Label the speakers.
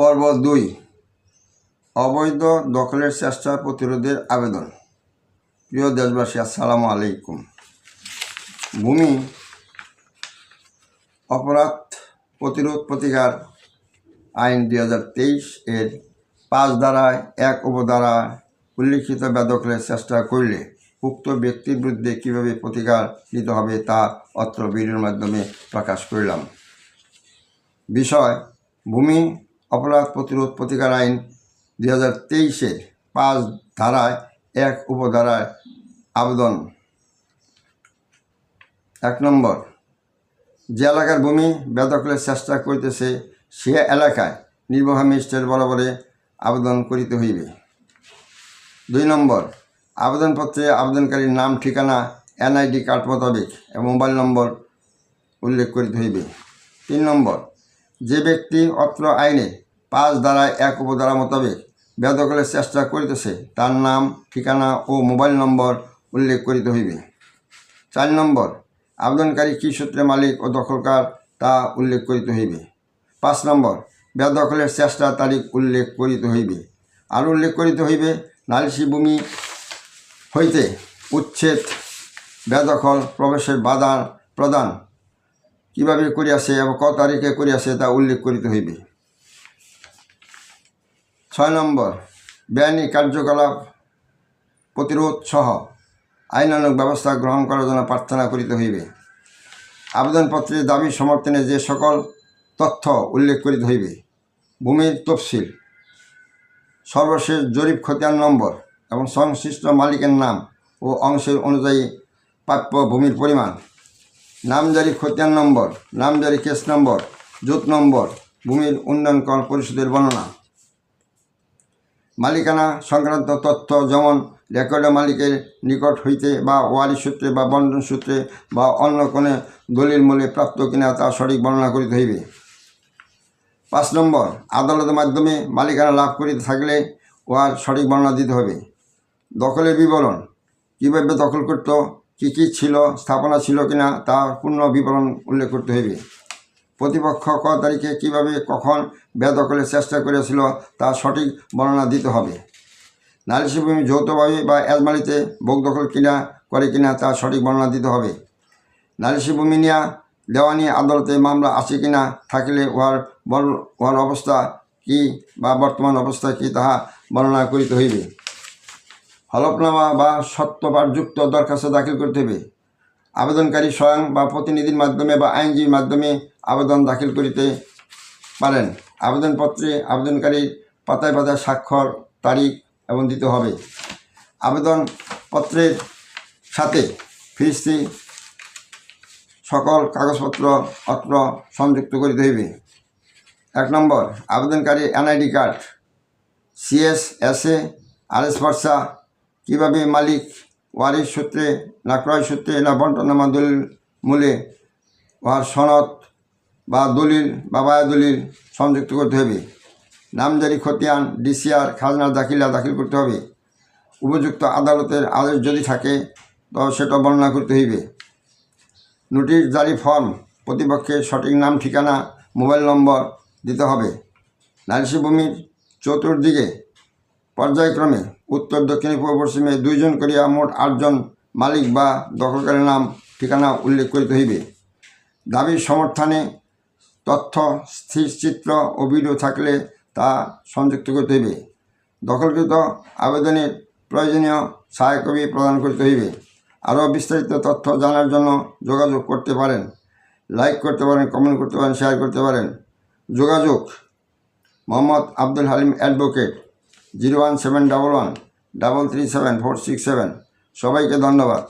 Speaker 1: পর্ব দুই, অবৈধ দখলের চেষ্টা প্রতিরোধের আবেদন। প্রিয় দেশবাসী, আসসালামু আলাইকুম। ভূমি অপরাধ প্রতিরোধ প্রতিকার আইন দুই হাজার তেইশ এর পাঁচ ধারায় এক উপধারা উল্লিখিত বেদখলের চেষ্টা করলে উক্ত ব্যক্তির বিরুদ্ধে কীভাবে প্রতিকার নিতে হবে তা অত্র ভিডিওর মাধ্যমে প্রকাশ করলাম। বিষয়, ভূমি অপরাধ প্রতিরোধ প্রতিকার আইন দুই হাজার তেইশের পাঁচ ধারায় এক উপধারায় আবেদন। এক নম্বর, যে এলাকার ভূমি বেদখলের চেষ্টা করিতেছে, সে এলাকায় নির্বাহী ম্যাজিস্ট্রেট বরাবরে আবেদন করিতে হইবে। দুই নম্বর, আবেদনপত্রে আবেদনকারীর নাম, ঠিকানা, এনআইডি কার্ড মোতাবেক এবং মোবাইল নম্বর উল্লেখ করিতে হইবে। তিন নম্বর, যে ব্যক্তি অত্র আইনে পাঁচ দ্বারায় এক উপধারা মোতাবেক বেদখলের চেষ্টা করিতেছে, তার নাম, ঠিকানা ও মোবাইল নম্বর উল্লেখ করিতে হইবে। চার নম্বর, আবেদনকারী কী সূত্রে মালিক ও দখলকার তা উল্লেখ করিতে হইবে। পাঁচ নম্বর বেদখলের চেষ্টা তারিখ উল্লেখ করিতে হইবে। আর উল্লেখ করিতে হইবে, নালিশি ভূমি হইতে উচ্ছেদ বেদখল প্রবেশের বাধা প্রদান। কীভাবে করিয়াছে এবং কত তারিখে করিয়াছে তা উল্লেখ করিতে হইবে। ছয় নম্বর, বেআইনি কার্যকলাপ প্রতিরোধ সহ আইনানুগ ব্যবস্থা গ্রহণ করার জন্য প্রার্থনা করিতে হইবে। আবেদনপত্রের দাবি সমর্থনে যে সকল তথ্য উল্লেখ করিতে হইবে। ভূমির তফসিল, সর্বশেষ জরিপ খতিয়ান নম্বর এবং সংশ্লিষ্ট মালিকের নাম ও অংশের অনুযায়ী প্রাপ্য ভূমির পরিমাণ, নামজারি খতিয়ান নম্বর, নামজারি কেস নম্বর, জুত নম্বর, ভূমির উন্নয়নকর পরিষদের বর্ণনা মালিকানা সংক্রান্ত তথ্য যেমন রেকর্ডের মালিকের নিকট হইতে বা ওয়ারি সূত্রে বা বন্টন সূত্রে বা অন্য কোনো দলিল মূলে প্রাপ্ত কিনা তা সঠিক বর্ণনা করিতে হইবে। পাঁচ নম্বর আদালতের মাধ্যমে মালিকানা লাভ করিতে থাকলে উহার সঠিক বর্ণনা দিতে হবে দখলের বিবরণ, কীভাবে দখল করত, কী কী ছিল, স্থাপনা ছিল কিনা তা পূর্ণ বিবরণ উল্লেখ করতে হইবে। প্রতিপক্ষ ক তারিখে কীভাবে, কখন বেদখলের চেষ্টা করেছিল তা সঠিক বর্ণনা দিতে হবে। নালিশি ভূমি যৌথভাবে বা এজমালিতে দখল কিনা, করে কিনা তা সঠিক বর্ণনা দিতে হবে। নালিশি ভূমি নিয়া দেওয়ানি আদালতে মামলা আছে কিনা, থাকলে উহার উহার অবস্থা কি বা বর্তমান অবস্থা কি তাহা বর্ণনা করিতে হইবে। হলফনামা বা সত্যপাঠযুক্ত দরখাস্ত দাখিল করতে হবে আবেদনকারী স্বয়ং বা প্রতিনিধির মাধ্যমে বা আইনজীবীর মাধ্যমে আবেদন দাখিল করিতে পারেন। আবেদনপত্রে আবেদনকারীর পাতায় পাতায় স্বাক্ষর, তারিখ এবং দিতে হবে। আবেদনপত্রের সাথে ফিরিস্তি সকল কাগজপত্র, অত্র সংযুক্ত করিতে হইবে। এক নম্বর আবেদনকারী NID card CS SA RS বর্ষা কীভাবে মালিক, ওয়ারিশ সূত্রে না ক্রয় সূত্রে না বন্টনামা দলিল মূলে উহার সনদ বা দলিল বা বায়া দলিল সংযুক্ত করতে হবে। নামজারি খতিয়ান, ডিসিআর, খাজনা দাখিলা দাখিল করতে হবে। উপযুক্ত আদালতের আদেশ যদি থাকে, তো সেটা বর্ণনা করতে হইবে। নোটিশ জারি ফর্ম, প্রতিপক্ষের সঠিক নাম, ঠিকানা, মোবাইল নম্বর দিতে হবে। নারিশি ভূমির চতুর্দিকে পর্যায়ক্রমে উত্তর, দক্ষিণ, পূর্ব, পশ্চিমে দুইজন করিয়া মোট আটজন মালিক বা দখলকারীর নাম, ঠিকানা উল্লেখ করিতে হইবে। দাবির সমর্থনে তথ্য স্থিরচিত্র ও ভিডিও থাকলে তা সংযুক্ত করতে হইবে। দখলকৃত আবেদনের প্রয়োজনীয় সহায়কবি প্রদান করতে হইবে। আরও বিস্তারিত তথ্য জানার জন্য যোগাযোগ করতে পারেন। লাইক করতে পারেন, কমেন্ট করতে পারেন, শেয়ার করতে পারেন। যোগাযোগ, Mohammad Abdul Halim advocate, zero one seven double one, double three seven, four six seven. সবাইকে ধন্যবাদ।